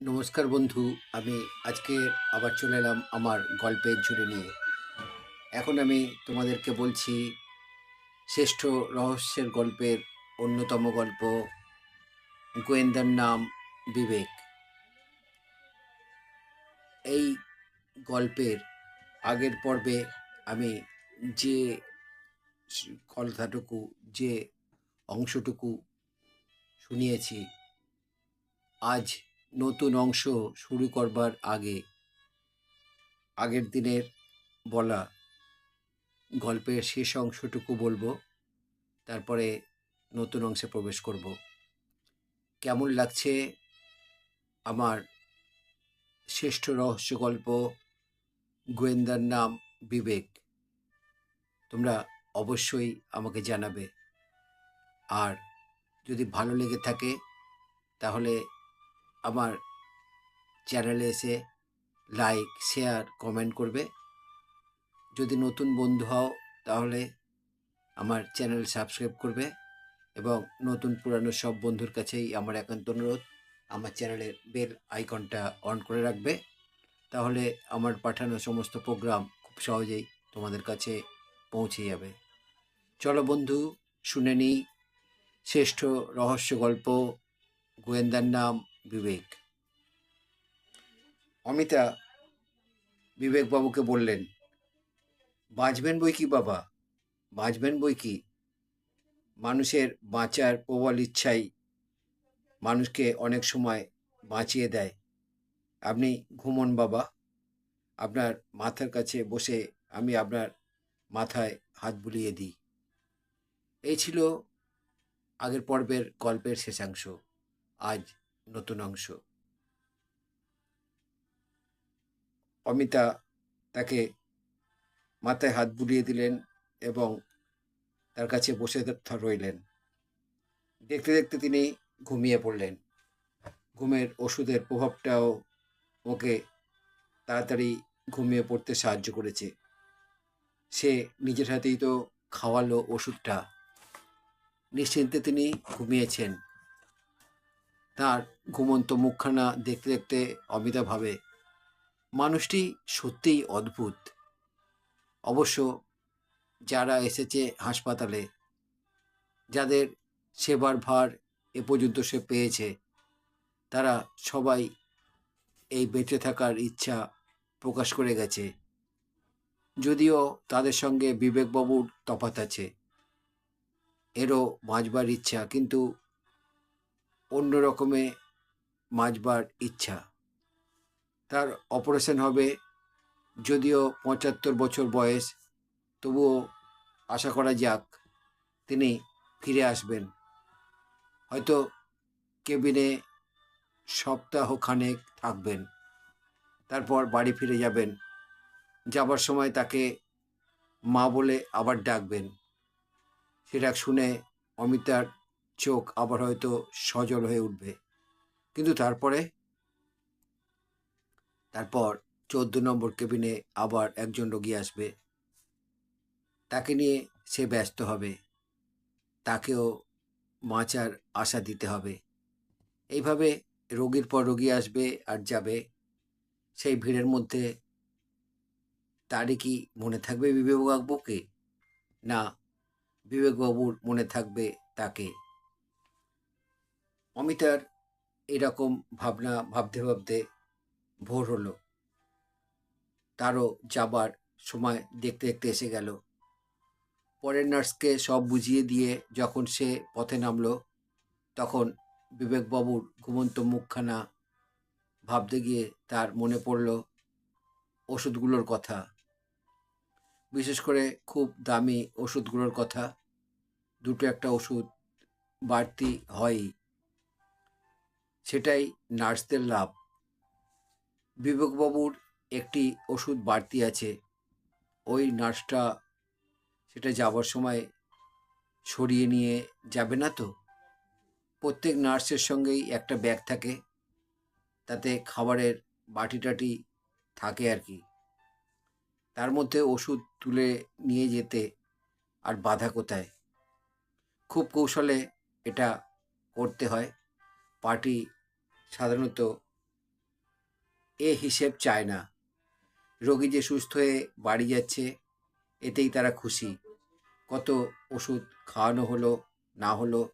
নমস্কার বন্ধু, আমি আজকে আবার চলে এলাম আমার গল্পের ঝুড়ি নিয়ে। এখন আমি তোমাদেরকে বলছি, শ্রেষ্ঠ রহস্যের গল্পের অন্যতম গল্প, গোয়েন্দার নাম বিবেক। এই গল্পের আগের পর্বে আমি যে কথাটুকু, যে অংশটুকু শুনিয়েছি, আজ নতুন অংশ শুরু করবার আগে, আগের দিনের বলা গল্পের শেষ অংশটুকু বলব, তারপরে নতুন অংশে প্রবেশ করব। কেমন লাগছে আমার শ্রেষ্ঠ রহস্য গল্প, গোয়েন্দার নাম বিবেক? তোমরা অবশ্যই আমাকে জানাবে। আর যদি ভালো লেগে থাকে, তাহলে আমার চ্যানেলে এসে লাইক শেয়ার কমেন্ট করবে। যদি নতুন বন্ধু হও, তাহলে আমার চ্যানেল সাবস্ক্রাইব করবে এবং নতুন পুরানো সব বন্ধুর কাছেই আমার একান্ত অনুরোধ, আমার চ্যানেলের বেল আইকনটা অন করে রাখবে। তাহলে আমার পাঠানো সমস্ত প্রোগ্রাম খুব সহজেই তোমাদের কাছে পৌঁছে যাবে। চলো বন্ধু, শুনে নিই। শ্রেষ্ঠ রহস্য গল্প, গোয়েন্দার নাম বিবেক। অমিতা বিবেকবাবুকে বললেন, বাঁচবেন বই কি বাবা? বাঁচবেন বই কি? মানুষের বাঁচার প্রবল ইচ্ছাই মানুষকে অনেক সময় বাঁচিয়ে দেয়। আপনি ঘুমন বাবা। আপনার মাথার কাছে বসে আমি আপনার মাথায় হাত বুলিয়ে দিই। এই ছিল আগের পর্বের গল্পের শেষাংশ। আজ নতুন অংশ। অমিতা তাকে মাথায় হাত বুলিয়ে দিলেন এবং তার কাছে বসে রইলেন। দেখতে দেখতে তিনি ঘুমিয়ে পড়লেন। ঘুমের ওষুধের প্রভাবটাও ওকে তাড়াতাড়ি ঘুমিয়ে পড়তে সাহায্য করেছে। সে নিজের হাতেই তো খাওয়ালো ওষুধটা। নিশ্চিন্তে তিনি ঘুমিয়েছেন। তার ঘুমন্ত মুখখানা দেখতে দেখতে অমিতা ভাবে মানুষটি সত্যিই অদ্ভুত। অবশ্য যারা এসেছে হাসপাতালে, যাদের সেবার ভার এ পর্যন্ত সে পেয়েছে, তারা সবাই এই বেঁচে থাকার ইচ্ছা প্রকাশ করে গেছে। যদিও তাদের সঙ্গে বিবেকবাবুর তফাত আছে। এরও বাঁচবার ইচ্ছা, কিন্তু অন্য রকমে বাঁচবার ইচ্ছা। তার অপারেশন হবে যদিও পঁচাত্তর বছর বয়স, তবুও আশা করা যাক তিনি ফিরে আসবেন। হয়তো কেবিনে সপ্তাহখানেক থাকবেন, তারপর বাড়ি ফিরে যাবেন। যাবার সময় তাকে মা বলে আবার ডাকবেন। সেটা শুনে অমিতার চোখ আবার হয়তো সজল হয়ে উঠবে। কিন্তু তারপরে? তারপর চোদ্দ নম্বর কেবিনে আবার একজন রোগী আসবে। তাকে নিয়ে সে ব্যস্ত হবে। তাকেও বাঁচার আশা দিতে হবে। এইভাবে রোগীর পর রোগী আসবে আর যাবে। সেই ভিড়ের মধ্যে তারই কি মনে থাকবে বিবেকবাবুকে? না, বিবেকবাবুর মনে থাকবে তাকে। অমিতার এরকম ভাবনা, ভাবতে ভাবতে ভোর হলো। তারও যাবার সময় দেখতে দেখতে এসে গেল। পরের নার্সকে সব বুঝিয়ে দিয়ে যখন সে পথে নামলো, তখন বিবেকবাবুর ঘুমন্ত মুখখানা ভাবতে গিয়ে তার মনে পড়ল ওষুধগুলোর কথা। বিশেষ করে খুব দামি ওষুধগুলোর কথা। দুটো একটা ওষুধ বাড়তি হয়ই। সেটাই নার্সদের লাভ। বিবেকবাবুর একটি ওষুধ বাড়তি আছে। ওই নার্সটা সেটা যাবার সময় সরিয়ে নিয়ে যাবে না তো? প্রত্যেক নার্সের সঙ্গেই একটা ব্যাগ থাকে। তাতে খাবারের বাটি টাটি থাকে আর কি। তার মধ্যে ওষুধ তুলে নিয়ে যেতে আর বাধা কোথায়? খুব কৌশলে এটা করতে হয়। পার্টি সাধারণত এ হিসেব চায় না। রোগী যে সুস্থ হয়ে বাড়ি যাচ্ছে, এতেই তারা খুশি। কত ওষুধ খাওয়ানো হলো, না হলো,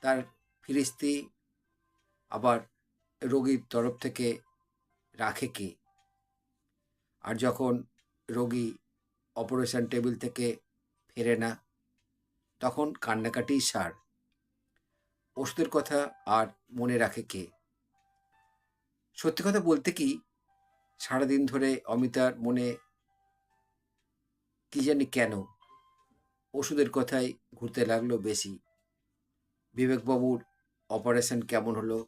তার ফিরিস্তি আবার রোগীর তরফ থেকে রাখে কে? আর যখন রোগী অপারেশন টেবিল থেকে ফেরে না, তখন কান্নাকাটি সার। ওষুধের কথা আর মনে রাখে কে? সত্যি কথা বলতে কি, সারাদিন ধরে অমিতার মনে কি জানি কেন ওষুধের কথাই ঘুরতে লাগল বেশি। বিবেকবাবুর অপারেশন কেমন হলো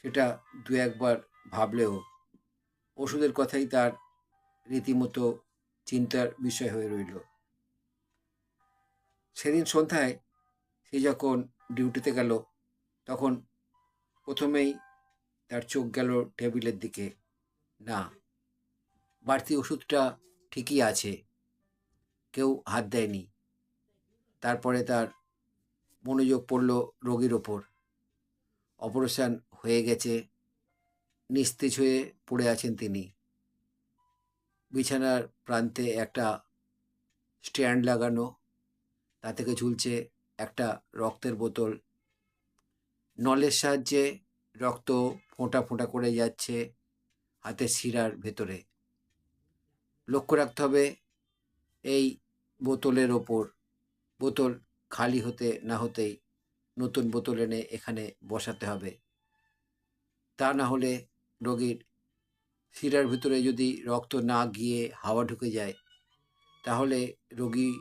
সেটা দু একবার ভাবলেও ওষুধের কথাই তার রীতিমতো চিন্তার বিষয় হয়ে রইল। সেদিন সন্ধ্যায় সে যখন ডিউটিতে গেল, তখন প্রথমেই তার চোখ গেল টেবিলের দিকে। না, বাড়তি ওষুধটা ঠিকই আছে। কেউ হাত দেয়নি। তারপরে তার মনোযোগ পড়ল রোগীর ওপর। অপারেশন হয়ে গেছে। নিস্তেজ হয়ে পড়ে আছেন তিনি। বিছানার প্রান্তে একটা স্ট্যান্ড লাগানো। তা থেকে ঝুলছে একটা রক্তের বোতল। নলের সাহায্যে রক্ত ফোঁটা ফোঁটা করে যাচ্ছে হাতের শিরার ভেতরে। লক্ষ্য রাখতে হবে, এই বোতলের ওপর, বোতল খালি হতে না হতেই নতুন বোতল এনে এখানে বসাতে হবে। তা না হলে রোগীর শিরার ভিতরে যদি রক্ত না গিয়ে হাওয়া ঢুকে যায়, তাহলে রোগী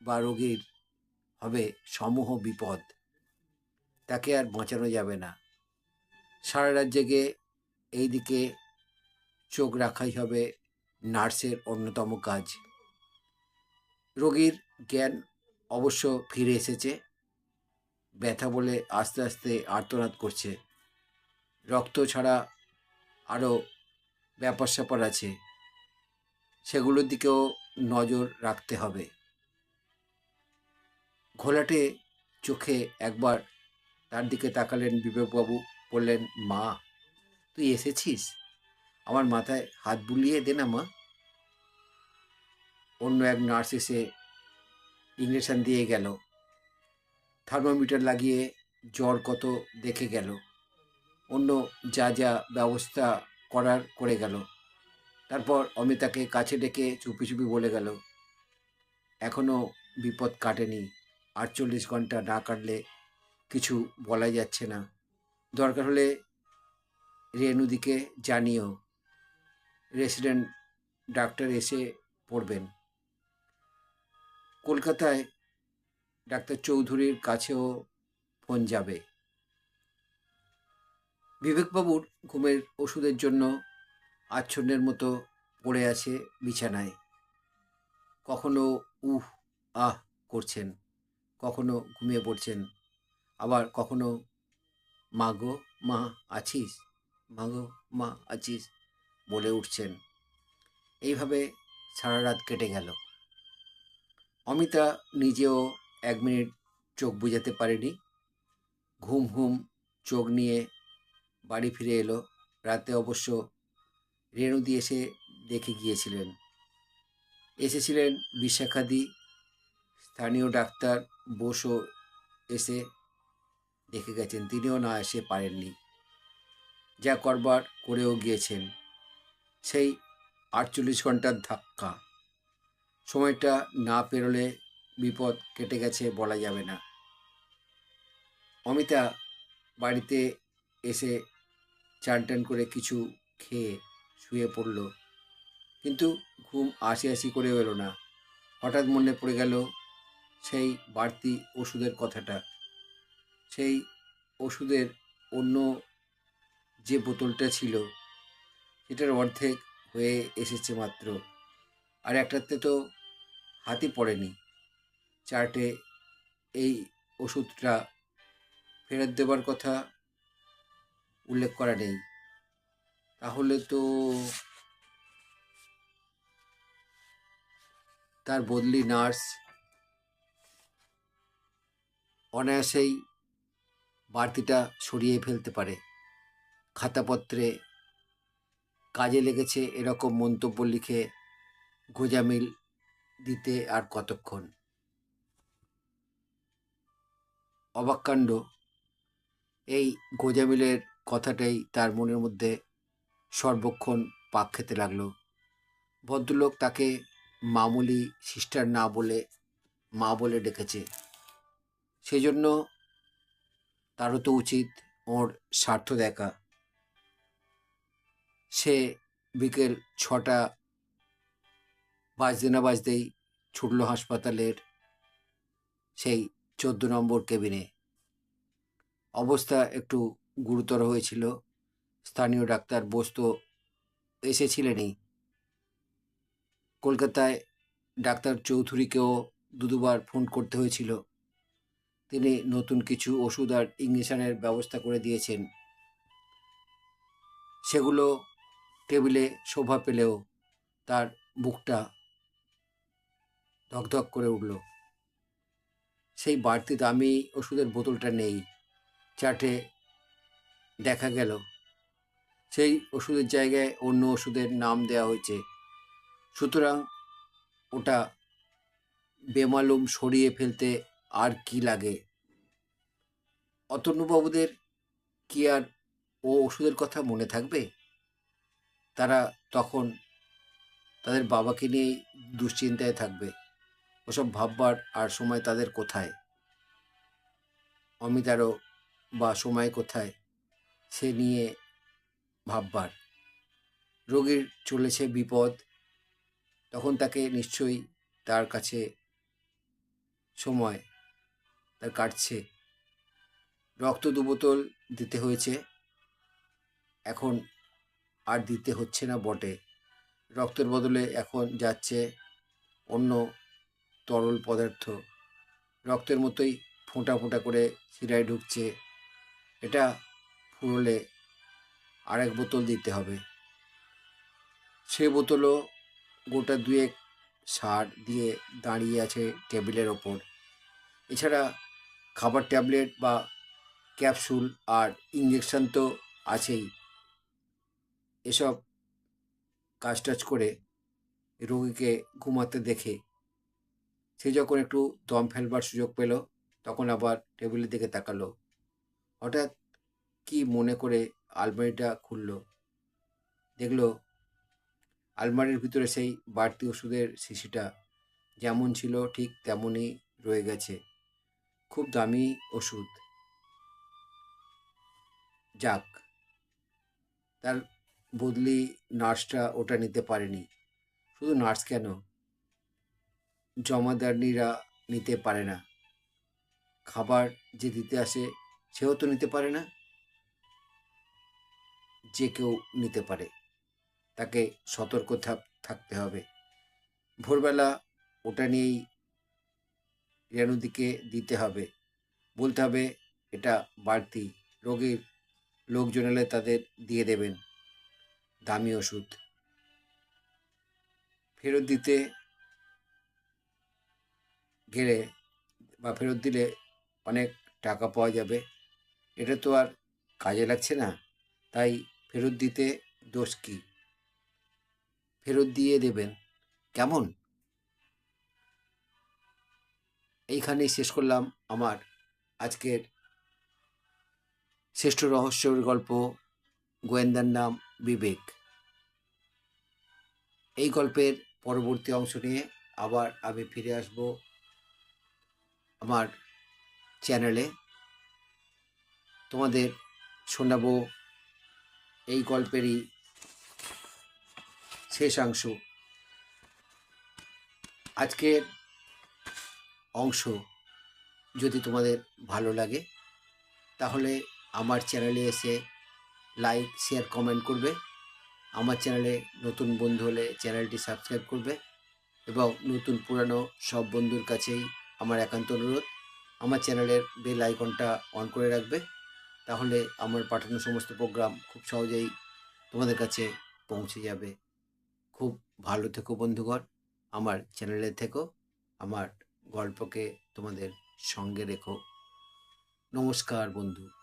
বা রোগীর হবে সমূহ বিপদ। তাকে আর বাঁচানো যাবে না। সারা রাত জেগে এই দিকে চোখ রাখাই হবে নার্সের অন্যতম কাজ। রোগীর জ্ঞান অবশ্য ফিরে এসেছে। ব্যথা বলে আস্তে আস্তে আর্তনাদ করছে। রক্ত ছাড়া আরও ব্যাপার স্যাপার আছে। সেগুলোর দিকেও নজর রাখতে হবে। ঘোলাটে চোখে একবার তার দিকে তাকালেন বিবেকবাবু। বললেন, মা, তুই এসেছিস? আমার মাথায় হাত বুলিয়ে দে না, মা। অন্য এক নার্স এসে ইঞ্জেকশন দিয়ে গেল। থার্মোমিটার লাগিয়ে জ্বর কত দেখে গেল। অন্য যা যা ব্যবস্থা করার করে গেল। তারপর অমিতাকে কাছে ডেকে চুপি চুপি বলে গেল এখনও বিপদ কাটেনি। আটচল্লিশ ঘণ্টা না কাটলে কিছু বলা যাচ্ছে না। দরকার হলে রেনুদিকে জানিও রেসিডেন্ট ডাক্তার এসে পড়বেন। কলকাতায় ডাক্তার চৌধুরীর কাছেও ফোন যাবে। বিবেকবাবুর ঘুমের ওষুধের জন্য আচ্ছন্নের মতো পড়ে আছে বিছানায়। কখনো উহ, আহ করছেন, কখনো ঘুমিয়ে পড়ছেন, আবার কখনো মা গো মা আছিস? মাগো মা আছিস বলে উঠছেন। এইভাবে সারা রাত কেটে গেল। অমিতা নিজেও এক মিনিট চোখ বুঝাতে পারেনি। ঘুম ঘুম চোখ নিয়ে বাড়ি ফিরে এলো। রাতে অবশ্য রেণুদি এসে দেখে গিয়েছিলেন। এসেছিলেন বিশাখাদি স্থানীয় ডাক্তার বসও এসে দেখে গেছেন, তিনিও না এসে পারেননি। যা করবার করেও গিয়েছেন। সেই আটচল্লিশ ঘণ্টার ধাক্কা। সময়টা না পেরোলে বিপদ কেটে গেছে বলা যাবে না। অমিতা বাড়িতে এসে চান করে কিছু খেয়ে শুয়ে পড়ল। কিন্তু ঘুম আসি আসি করেও এলো না। হঠাৎ মনে পড়ে গেল সেই বাড়তি ওষুধের কথাটা। সেই ওষুধের অন্য যে বোতলটা ছিল, সেটার অর্ধেক হয়ে এসেছে মাত্র। আর একটাতে তো হাতি পড়েনি। চার্টে এই ওষুধটা ফেরত দেবার কথা উল্লেখ করা নেই। তাহলে তো তার বদলি নার্স অনায়াসেই বাড়তিটা সরিয়ে ফেলতে পারে। খাতাপত্রে কাজে লেগেছে এরকম মন্তব্য লিখে গোজামিল দিতে আর কতক্ষণ? অবাককাণ্ড এই গোজামিলের কথাটাই তার মনের মধ্যে সর্বক্ষণ পাক খেতে লাগল। ভদ্রলোক তাকে মামুলি সিস্টার না বলে মা বলে ডেকেছে। সেজন্য তারও তো উচিত ওর স্বার্থ দেখা। সে বিকেল ছটা বাজতে না বাজতেই ছুটল হাসপাতালের সেই চোদ্দ নম্বর কেবিনে। অবস্থা একটু গুরুতর হয়েছিল। স্থানীয় ডাক্তার বসত এসেছিলেনই। কলকাতায় ডাক্তার চৌধুরীকেও দু দুবার ফোন করতে হয়েছিল। তিনি নতুন কিছু ওষুধ আর ইঞ্জেকশনের ব্যবস্থা করে দিয়েছেন। সেগুলো টেবিলে শোভা পেলেও তার বুকটা ধকধক করে উঠল। সেই বাড়তি দামি ওষুধের বোতলটা নেই চাটে দেখা গেল। সেই ওষুধের জায়গায় অন্য ওষুধের নাম দেওয়া হয়েছে। সুতরাং ওটা বেমালুম সরিয়ে ফেলতে আর কি লাগে? অতনুবাবুদের কি আর ও ওষুধের কথা মনে থাকবে? তারা তখন তাদের বাবাকে নিয়েই দুশ্চিন্তায় থাকবে। ওসব ভাববার আর সময় তাদের কোথায়? অমিতারও বা সময় কোথায়? সে নিয়ে ভাববার। রোগীর চলেছে বিপদ। তখন তাকে নিশ্চয়ই তার কাছে সময় তার কাটছে। রক্ত দু বোতল দিতে হয়েছে। এখন আর দিতে হচ্ছে না বটে। রক্তের বদলে এখন যাচ্ছে অন্য তরল পদার্থ। রক্তের মতোই ফোঁটা ফোঁটা করে শিরায় ঢুকছে। এটা ফুরলে আরেক বোতল দিতে হবে। সে বোতলও গোটা দুয়েক সার দিয়ে দাঁড়িয়ে আছে টেবিলের ওপর। এছাড়া খাবার ট্যাবলেট বা ক্যাপসুল আর ইঞ্জেকশন তো আছেই। এসব কাজ টাজ করে রোগীকে ঘুমাতে দেখে সে যখন একটু দম ফেলবার সুযোগ পেল, তখন আবার টেবিলের দিকে তাকালো। হঠাৎ কি মনে করে আলমারিটা খুলল? দেখল আলমারির ভিতরে সেই বাড়তি ওষুধের শিশিটা যেমন ছিল ঠিক তেমনই রয়ে গেছে। খুব দামি ওষুধ। যাক, তার বদলি নার্সটা ওটা নিতে পারেনি। শুধু নার্স কেন? জমাদারনিরা নিতে পারে না। খাবার যে দিতে আসে, সেও তো নিতে পারে না। যে কেউ নিতে পারে, তাকে সতর্ক থাকতে হবে। ভোরবেলা ওটা নিয়েই রেণুদিকে দিতে হবে। বলতে হবে, এটা বাড়তি রোগীর লোকজন এলে তাদের দিয়ে দেবেন দামি ওষুধ। ফেরত দিতে গেলে বা ফেরত দিলে অনেক টাকা পাওয়া যাবে। এটা তো আর কাজে লাগছে না। তাই ফেরত দিতে দোষ কী? ফেরত দিয়ে দেবেন। কেমন? এইখানেই শেষ করলাম আমার আজকের শ্রেষ্ঠ রহস্যের গল্প, গোয়েন্দার নাম বিবেক। এই গল্পের পরবর্তী অংশ নিয়ে আবার আমি ফিরে আসব আমার চ্যানেলে। তোমাদের শোনাবো এই গল্পেরই শেষাংশ আজকের অংশ যদি তোমাদের ভালো লাগে, তাহলে আমার চ্যানেলে এসে লাইক, শেয়ার, কমেন্ট করবে। আমার চ্যানেলে নতুন বন্ধু হলে চ্যানেলটি সাবস্ক্রাইব করবে এবং নতুন পুরানো সব বন্ধুর কাছেই আমার একান্ত অনুরোধ। আমার চ্যানেলের বেল আইকনটা অন করে রাখবে, তাহলে আমার পাঠানো সমস্ত প্রোগ্রাম খুব সহজেই তোমাদের কাছে পৌঁছে যাবে। খুব ভালো থেকো বন্ধুগণ, আমার চ্যানেলে থেকো, আমার গল্পকে তোমাদের সঙ্গে রেখো। নমস্কার বন্ধু।